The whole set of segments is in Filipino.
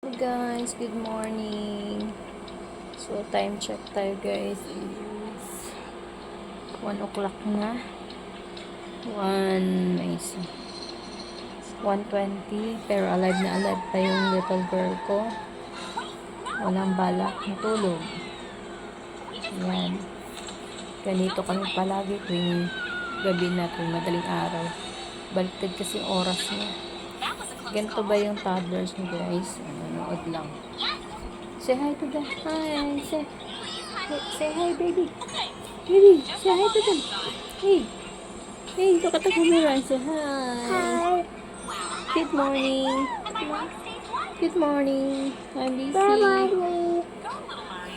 Hey guys, good morning. So, time check tayo guys is 1 o'clock na. 1, may isa. 1.20, pero alive na alive pa yung little girl ko. Walang balak matulog. Ayan. Ganito kami palagi tuwing gabi na tuwing madaling araw. Baliktad kasi oras niya. Ganito ba yung toddlers mo guys? Nanonood lang. Say hi to them. Hi. Say, say hi baby. Baby, say hi to them. Hey. Hey, at the camera. Say hi. Good morning. Good morning. I'm busy.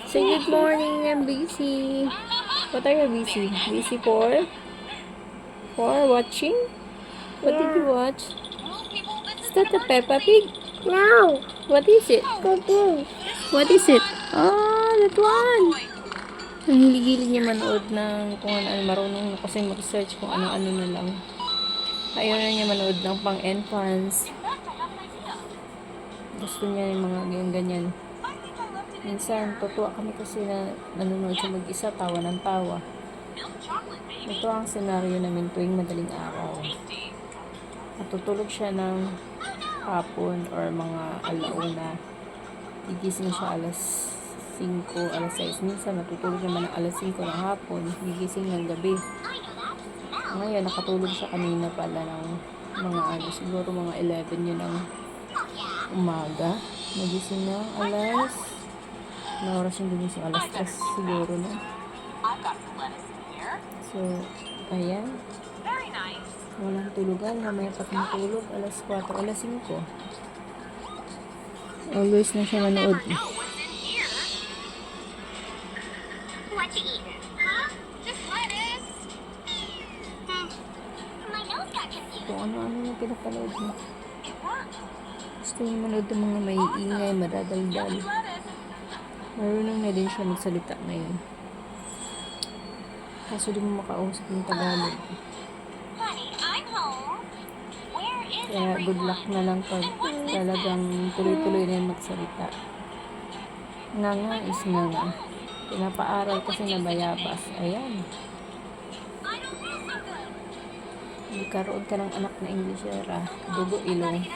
Say good morning. I'm busy. What are you busy? Busy for? For watching? What did you watch? That the Peppa Pig? No, What is it? cooking. What is it? Ah, that one. Ang hilig-hilig niya manood ng kung ano, ano marunong na kasi mag-search kung ano-ano na lang. Ayaw na niya manood ng pang-enfants. Gusto niya yung mga ganyan-ganyan. Minsan, tutuwa kami kasi na nanonood siya mag-isa, tawa ng tawa. Ito ang senaryo namin tuwing madaling araw. Natutulog siya ng hapon or mga alauna. Gigising siya alas 5, alas 6. Minsan natutulog naman ng alas 5 ng hapon. Gigising ng gabi. Ngayon, nakatulog siya kanina pala ng mga ano, siguro mga 11 yun ng umaga. Nagising na alas, na oras yung gumising? Alas 3 siguro na. So, ayan. Walang tulugan. Mamaya pa matulog. Alas 4, alas 5. Always na siya manood. Hmm. Kung ano-ano yung pinapanood mo. Gusto niya manood ng mga may ingay, madadaldal. Marunong na din siya magsalita ngayon. Kaso di mo makausap ng Tagalog. Is Kaya good luck na lang pag talagang tuloy-tuloy na yan magsalita. Nga nga is nga nga. Pinapaaral kasi na bayabas. Ayan. Magkaroon ka ng anak na Englishera. Dugo ilong.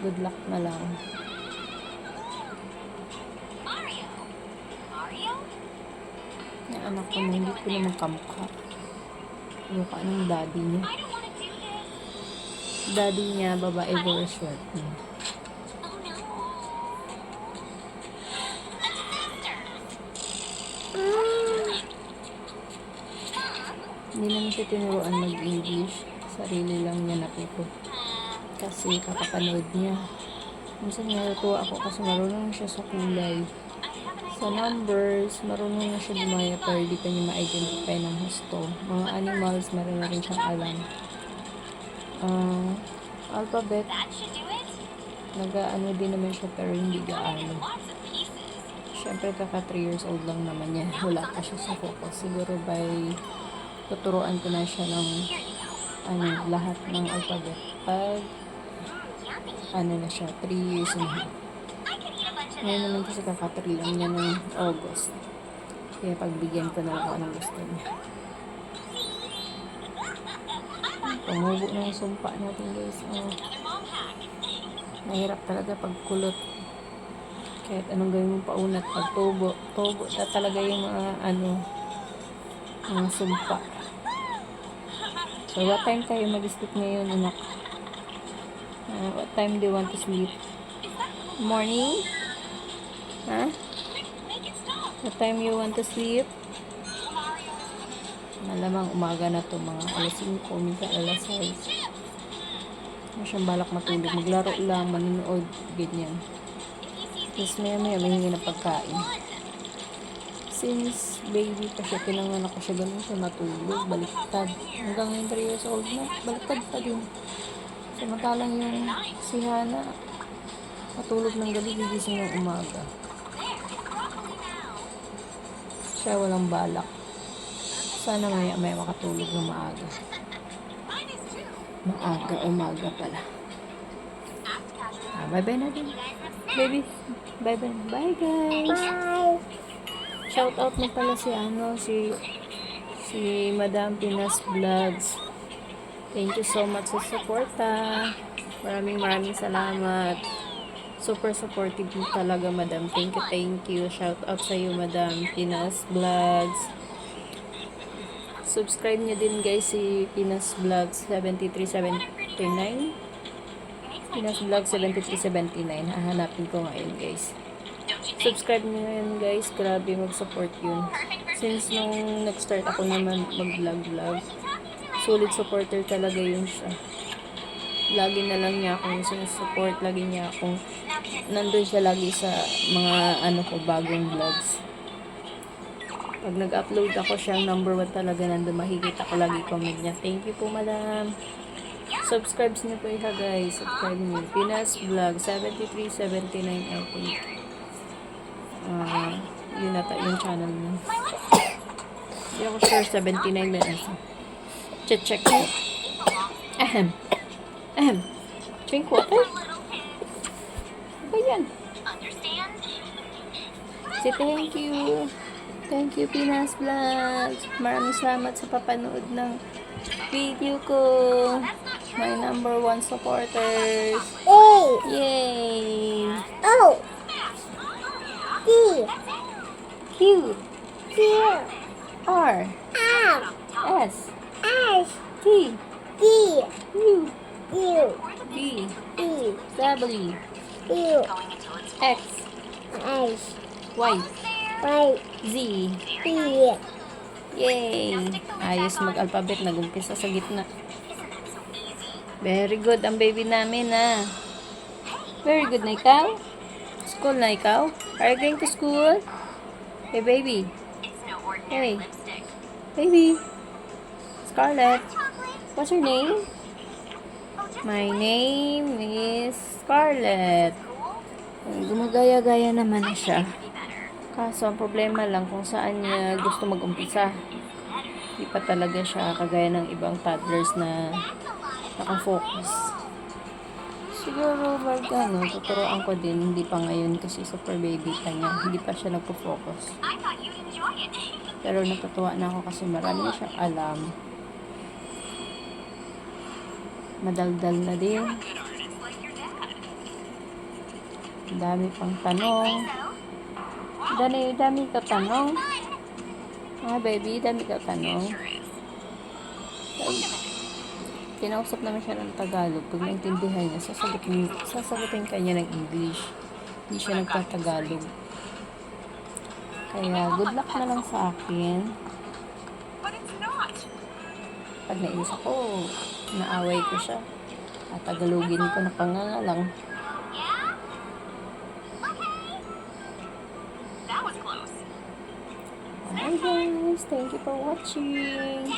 Good luck na lang. Anak ko na hindi ko naman kamukha. Mukha ng daddy niya. Daddy niya, babae short. Hmm. Oh disaster. Hindi naman siya tinuruan mag-English. Sarili lang niya natuto. Kasi kakapanood niya. Minsan natutuwa ako kasi marunong siya sa kulay. Sa numbers, marunong na siya gumaya pero hindi pa niya ma-identify ng husto. Mga animals, meron na rin siyang alam. Ah, alphabet, nag-ano din naman siya pero hindi gaano. Siyempre, kaka 3 years old lang naman niya. Wala pa siya sa focus. Siguro by tuturuan ko na siya ng ano, lahat ng alphabet. Pag ano na siya, 3 years eat a of Ngayon naman kasi kaka 3 lang niya ng August. Kaya pagbigyan ko na lang kung anong gusto niya. Tumubo na yung sumpa natin guys. Oh, mahirap talaga pag kulot. Kahit anong gawin mo paunat, pag tubo, tubo na talaga yung mga ano, mga sumpa. So, what time tayo mag-sleep ngayon, anak? Uh, what time do you want to sleep? Morning? Stop. What time you want to sleep? Malamang umaga na to mga alas 5, minsan alas 6. Ano siyang balak matulog. Maglaro lang, manonood, ganyan. Tapos maya maya may hingi ng pagkain. Since baby pa siya, pinanganak ko siya, ganun siya matulog, baliktad. Hanggang ngayon 3 years old na, baliktad pa din. Samantalang yung si Hana, matulog ng gabi, gigising ng umaga. Siya walang balak. Sana maya maya makatulog ng maaga. Maaga, umaga pala. Ah, bye-bye na din. Snacks. Baby, bye bye. Bye guys. Bye. Shout out mo pala si ano, si si Madam Pinas Vlogs. Thank you so much sa suporta. Maraming maraming salamat. Super supportive mo talaga, Madam. Thank you, thank you. Shout out sa iyo, Madam Pinas Vlogs. Subscribe niyo din guys si Pinas Vlogs 7379. Pinas Vlogs 7379. Hahanapin ko ngayon guys. Subscribe niyo yun guys. Grabe mag-support yun. Since nung nag-start ako naman mag-vlog-vlog, solid supporter talaga yun siya. Lagi na lang niya akong sinusupport. Lagi niya akong nandun siya lagi sa mga ano ko, bagong vlogs. Pag nag-upload ako, siyang number one talaga nandun. Makikita ko lagi comment niya. Thank you po, madam. Subscribe niyo po iha guys. Subscribe niyo. Pinas Vlog 7379 I think. Ah, yun ata yung channel niya. Hindi ako sure 79 na nasa. Check check. Ahem. Ahem. Drink water? Ba yan? Understand? Si thank you. Thank you, Pinas Vlogs. Maraming salamat sa papanood ng video ko. My number one supporters. A. Yay! O. D. Q, Q. R, R. S, S. T, D. U, U. V, E. W, U. X, S. Y, Y. Z. E. Yay! Ayos mag-alphabet. Nagumpisa sa gitna. Very good ang baby namin, ah. Very good na ikaw. School na ikaw. Are you going to school? Hey, baby. Hey. Baby. Scarlett. What's your name? My name is Scarlett. Gumagaya-gaya naman na siya. Kaso, ang problema lang kung saan niya gusto mag-umpisa. Hindi pa talaga siya kagaya ng ibang toddlers na nakafocus. Siguro, mag, ano, tuturoan ko din, hindi pa ngayon kasi super baby pa niya. Hindi pa siya nagpo-focus. Pero natutuwa na ako kasi marami siyang alam. Madaldal na din. Dami pang tanong. Dami, dami ka tanong. Ah, baby, dami ka tanong. Kinausap naman siya ng Tagalog. Pag naintindihan niya, sasagutin, sasagutin ka niya ng English. Hindi siya nagtatagalog. Kaya, good luck na lang sa akin. Pag nainis ako, naaway ko siya. At tagalogin ko na pangangalang. Yeah? Okay. That was close. Bye guys! Thank you for watching!